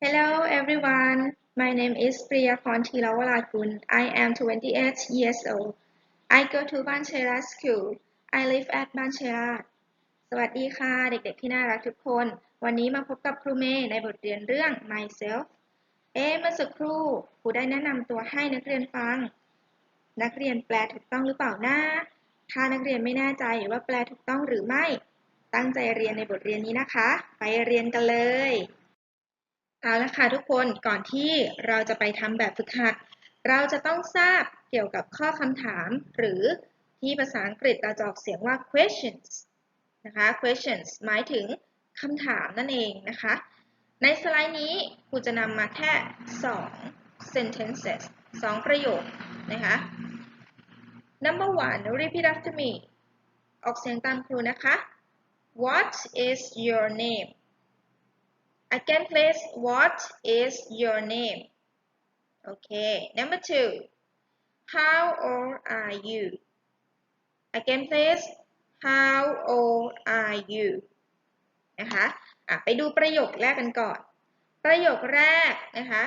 Hello everyone, my name is Priyakon Thirawalakun. I am 28 years old. I go to Banchera School. I live at Banchera. สวัสดีค่ะ เด็กๆที่น่ารักทุกคน วันนี้มาพบกับครูเมย์ในบทเรียนเรื่อง myself เอ๊ะเมื่อสักครู่ครูได้แนะนำตัวให้นักเรียนฟัง นักเรียนแปลถูกต้องหรือเปล่านะ ถ้านักเรียนไม่แน่ใจว่าแปลถูกต้องหรือไม่ ตั้งใจเรียนในบทเรียนนี้นะคะ ไปเรียนกันเลย เอาละค่ะทุกคนก่อนที่เราจะไปทำแบบฝึกหัด เราจะต้องทราบเกี่ยวกับข้อคำถาม หรือที่ภาษาอังกฤษเราจะออกเสียงว่า questions นะคะ questions หมายถึงคำถามนั่นเองนะคะ ในสไลด์นี้ครูจะนำมาแค่ 2 sentences 2 ประโยคนะคะ number one repeat after me ออกเสียงตามครูนะคะ what is your name Again, please, what is your name? Okay, number two, how old are you? Again, please, how old are you? นะคะอะไปดูประโยคแรกกันก่อน ประโยคแรกนะคะ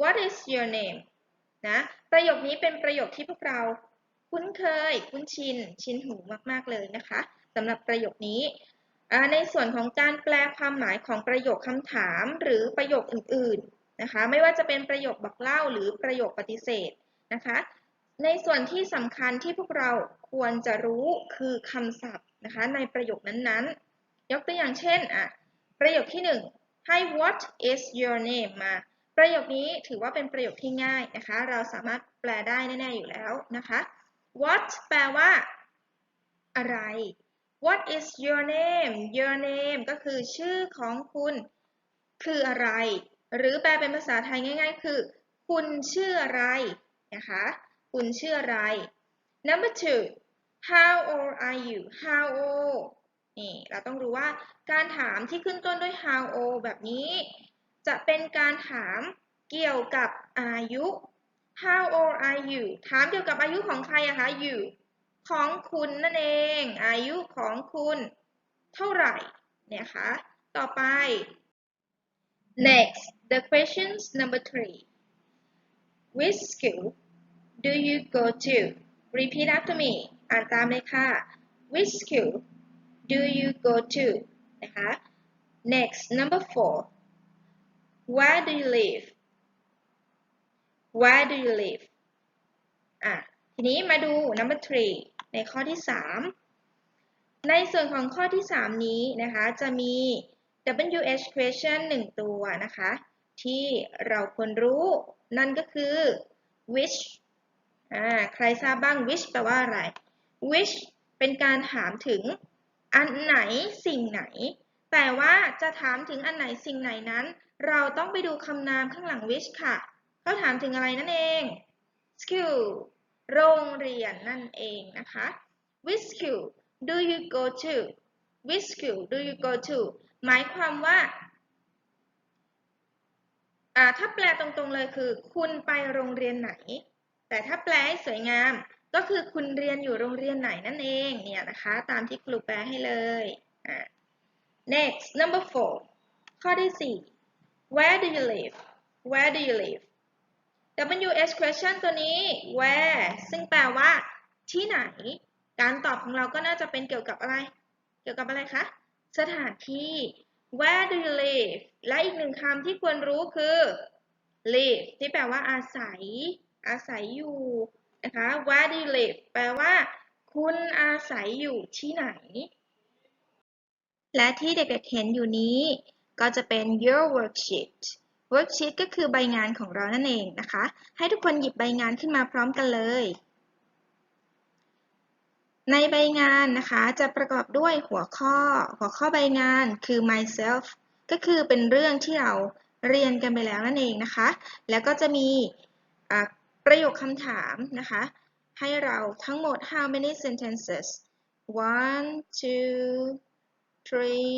what is your name นะประโยคนี้เป็นประโยคที่พวกเราคุ้นเคย คุ้นชิน ชินหูมาก ๆ เลยนะคะสำหรับประโยคนี้ ในส่วนของการแปลความหมายของประโยคคำถามหรือประโยคอื่นๆนะคะ ไม่ว่าจะเป็นประโยคบอกเล่าหรือประโยคปฏิเสธนะคะ ในส่วนที่สำคัญที่พวกเราควรจะรู้คือคำศัพท์นะคะในประโยคนั้นๆ ยกตัวอย่างเช่นอะประโยคที่1ให้ what is your name มา ประโยคนี้ถือว่าเป็นประโยคที่ง่ายนะคะ เราสามารถแปลได้แน่ๆอยู่แล้วนะคะ what แปลว่า อะไร What is your name your name ก็คือชื่อของคุณคืออะไร หรือแปลเป็นภาษาไทยง่าย ๆ คือ คุณชื่ออะไรนะคะคุณชื่ออะไร number two how old are you how old นี่เราต้องรู้ว่าการถามที่ขึ้นต้นด้วย how old แบบนี้ จะเป็นการถามเกี่ยวกับอายุ how old are you ถามเกี่ยวกับอายุของใครอะคะ you ของคุณนั่นเอง อายุของคุณเท่าไหร่เนี่ยคะต่อไป next the questions number three which school do you go to repeat after me อ่านตามเลยค่ะ which school do you go to นะคะ next number four where do you live where do you live อะทีนี้มาดู number three ในข้อที่ 3 ในส่วนของข้อที่ 3 นี้นะคะจะมี WH question 1 ตัวนะคะ ที่เราควรรู้นั่นก็คือ which อ่าใครทราบบ้าง which แปลว่าอะไร which เป็นการถามถึงอันไหนสิ่งไหน แต่ว่าจะถามถึงอันไหนสิ่งไหนนั้น เราต้องไปดูคำนามข้างหลัง which ค่ะ เขาถามถึงอะไรนั่นเอง school โรงเรียนนั่นเองนะคะ which school do you go to which school do you go to หมายความว่าถ้าแปลตรงๆเลยคือ คุณไปโรงเรียนไหน แต่ถ้าแปลให้สวยงามก็คือคุณเรียนอยู่โรงเรียนไหนนั่นเองเนี่ยนะคะ ตามที่ครูแปลให้เลย next number four ข้อที่ 4 where do you live where do you live WH question ตัวนี้ where ซึ่งแปลว่า ที่ไหน การตอบของเราก็น่าจะเป็นเกี่ยวกับอะไร เกี่ยวกับอะไรคะ สถานที่ where do you live และอีกหนึ่งคำที่ควรรู้คือ live ที่แปลว่าอาศัย อาศัยอยู่นะคะ where do you live แปลว่า คุณอาศัยอยู่ที่ไหน และที่เด็กๆเห็นอยู่นี้ ก็จะเป็น your worksheet worksheet ก็คือใบงานของเรานั่นเองนะคะ ให้ทุกคนหยิบใบงานขึ้นมาพร้อมกันเลย ในใบงานนะคะจะประกอบด้วยหัวข้อ หัวข้อใบงานคือ myself ก็คือเป็นเรื่องที่เราเรียนกันไปแล้วนั่นเองนะคะ แล้วก็จะมีประโยคคำถามนะคะ ให้เราทั้งหมด how many sentences one two three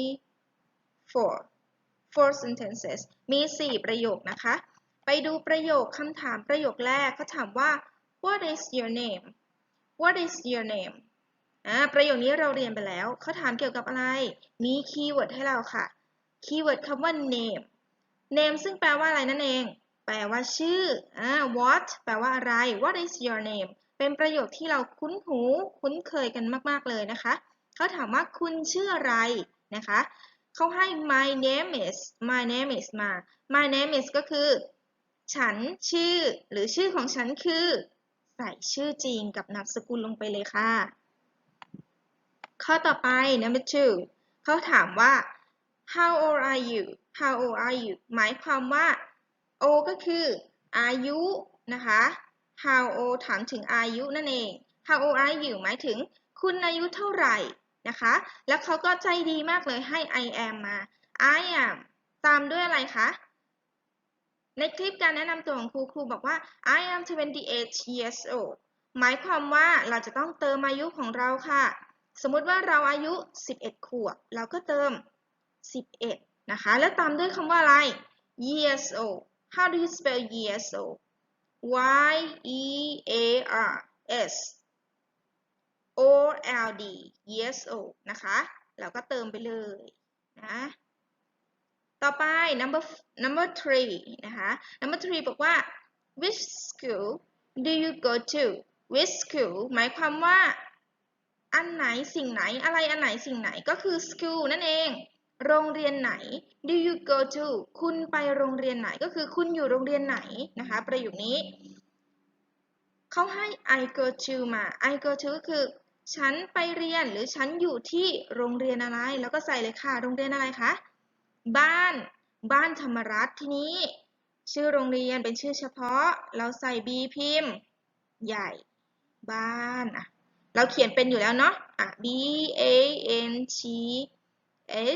four four sentences มี 4 ประโยคนะคะ ไปดูประโยคคำถามประโยคแรกเขาถามว่า what is your name what is your name อ่าประโยคนี้เราเรียนไปแล้ว เขาถามเกี่ยวกับอะไร มีคีย์เวิร์ดให้เราค่ะ คีย์เวิร์ดคำว่า name name ซึ่งแปลว่าอะไรนั่นเอง แปลว่าชื่ออ่า what แปลว่าอะไร what is your name เป็นประโยคที่เราคุ้นหู คุ้นเคยกันมาก ๆ เลยนะคะ เขาถามว่าคุณชื่ออะไรนะคะ เขาให้ my name is my name is มา my name is ก็คือ ฉันชื่อ หรือชื่อของฉันคือ ใส่ชื่อจริงกับนามสกุลลงไปเลยค่ะ ข้อต่อไป number two เขาถามว่า how old are you how old are you หมายความว่า o ก็คืออายุนะคะ how old ถามถึงอายุนั่นเอง how old are you หมายถึงคุณอายุเท่าไหร่ นะคะ แล้วเขาก็ใจดีมากเลยให้ I am มา I am ตามด้วยอะไรคะ ในคลิปการแนะนำตัวของครูครูบอกว่า I am 28 years old หมายความว่าเราจะต้องเติมอายุของเราค่ะ สมมติว่าเราอายุ 11 ขวบ เราก็เติม 11 นะคะ แล้วตามด้วยคำว่าอะไร years old how do you spell years old y e a r s o l d years old นะคะเราก็เติมไปเลยนะต่อไป number number three นะคะ number three บอกว่า which school do you go to which school หมายความว่า อันไหนสิ่งไหนอะไรอันไหนสิ่งไหนก็คือ school นั่นเอง โรงเรียนไหน do you go to คุณไปโรงเรียนไหนก็คือคุณอยู่โรงเรียนไหนนะคะ ประโยคนี้ เขาให้ I go to มา I go to ก็คือ ฉันไปเรียนหรือฉันอยู่ที่โรงเรียนอะไร แล้วก็ใส่เลยค่ะ โรงเรียนอะไรคะ บ้าน บ้านธรรมรัฐที่นี้ ชื่อโรงเรียนเป็นชื่อเฉพาะ เราใส่ B พิมพ์ ใหญ่ บ้านอะเราเขียนเป็นอยู่แล้วเนาะอะ B A N T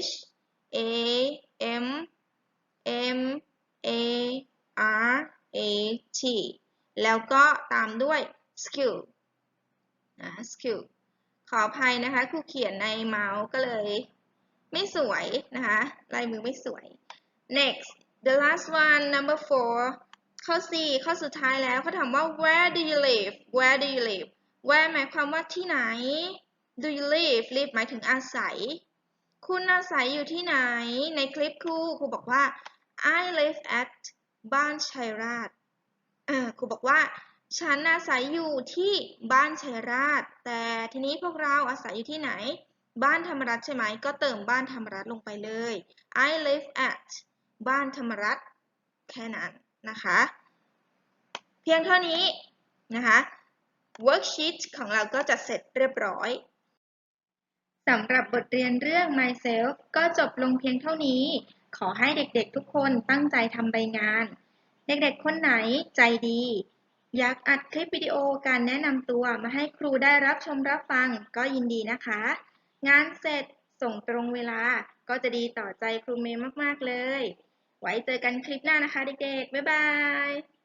H A M M A R A T แล้วก็ตามด้วย skill นะ skill ขออภัยนะคะครูเขียนในเมาส์ก็เลย ไม่สวยนะคะลายมือไม่สวย next the last one number four ข้อ4ข้อสุดท้ายแล้วเขาถามว่า where do you live where do you live where หมายความว่าที่ไหน do you live live หมายถึงอาศัย คุณอาศัยอยู่ที่ไหน ในคลิปครูครูบอกว่า I live at บ้านชัยราชครูบอกว่า ฉันอาศัยอยู่ที่บ้านชัยราช แต่ทีนี้พวกเราอาศัยอยู่ที่ไหน บ้านธรรมรัฐใช่ไหม ก็เติมบ้านธรรมรัฐลงไปเลย I live at บ้านธรรมรัฐแค่นั้นนะคะ เพียงเท่านี้นะคะ worksheet ของเราก็จะเสร็จเรียบร้อยสำหรับบทเรียนเรื่อง myself ก็จบลงเพียงเท่านี้ ขอให้เด็กๆทุกคนตั้งใจทำใบงาน เด็กๆคนไหนใจดี อยากอัดคลิปวิดีโอการแนะนำตัวมาให้ครูได้รับชมรับฟังก็ยินดีนะคะ งานเสร็จส่งตรงเวลาก็จะดีต่อใจครูเมย์มาก ๆ เลย ไว้เจอกันคลิปหน้านะคะเด็กๆ บ๊ายบาย